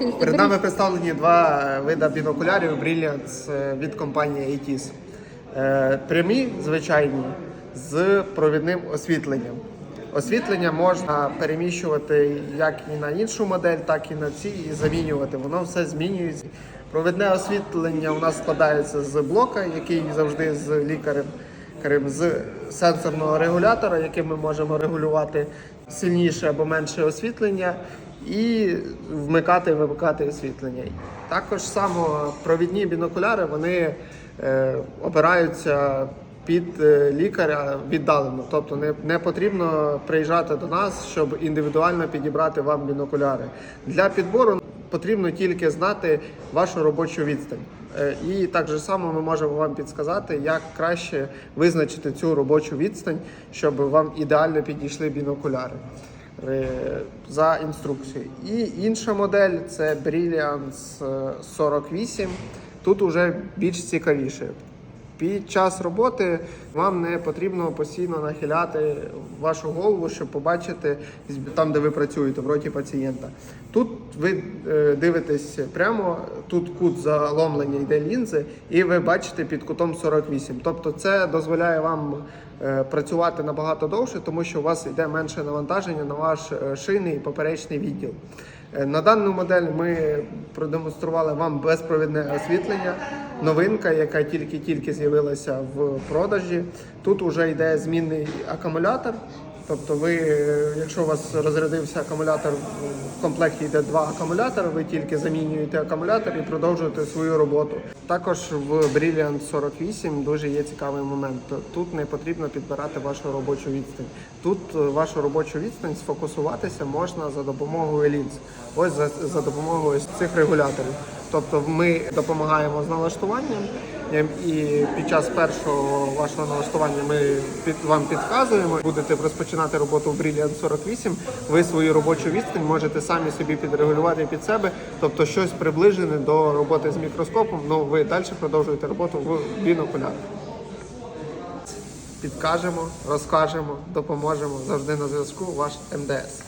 Перед нами представлені два е, види бінокулярів Brilliance е, від компанії ATIS. Е, Прямі, звичайні, з провідним освітленням. Освітлення можна переміщувати як і на іншу модель, так і на ці, і замінювати. Воно все змінюється. Провідне освітлення у нас складається з блока, який завжди з лікарем Крім з сенсорного регулятора, яким ми можемо регулювати сильніше або менше освітлення, і вмикати і вимикати освітлення. Також само провідні бінокуляри вони е, обираються під е, лікаря віддалено. Тобто не, не потрібно приїжджати до нас, щоб індивідуально підібрати вам бінокуляри. Для підбору потрібно тільки знати вашу робочу відстань. Е, І так же само ми можемо вам підсказати, як краще визначити цю робочу відстань, щоб вам ідеально підійшли бінокуляри за інструкцією. І інша модель це Brilliance е, 48. Тут уже більш цікавіше. Під час роботи вам не потрібно постійно нахиляти вашу голову, щоб побачити там, де ви працюєте, в роті пацієнта. Тут ви е, дивитесь прямо, тут кут заломлення йде лінзи, і ви бачите під кутом 48. Тобто це дозволяє вам е, працювати набагато довше, тому що у вас йде менше навантаження на ваш е, шийний і поперечний відділ. Е, На дану модель ми продемонстрували вам безпровідне освітлення, новинка, яка тільки-тільки з'явилася в продажі. Тут вже йде змінний акумулятор. Тобто, ви, е, якщо у вас розрядився акумулятор, в комплекті йде два акумулятори, ви тільки замінюєте акумулятор і продовжуєте свою роботу. Також в Brilliant 48 дуже є цікавий момент. Тут не потрібно підбирати вашу робочу відстань. Тут е, вашу робочу відстань сфокусуватися можна за допомогою лінз. Ось за, за допомогою цих регуляторів. Тобто ми допомагаємо з налаштуванням, і під час першого вашого налаштування ми під вам підказуємо. Будете розпочинати роботу в Brilliant 48. Ви свою робочу відстань можете самі собі підрегулювати під себе, тобто щось приближене до роботи з мікроскопом. Ну ви далі продовжуєте роботу в бінокулярах. Підкажемо, розкажемо, допоможемо завжди на зв'язку. Ваш МДС.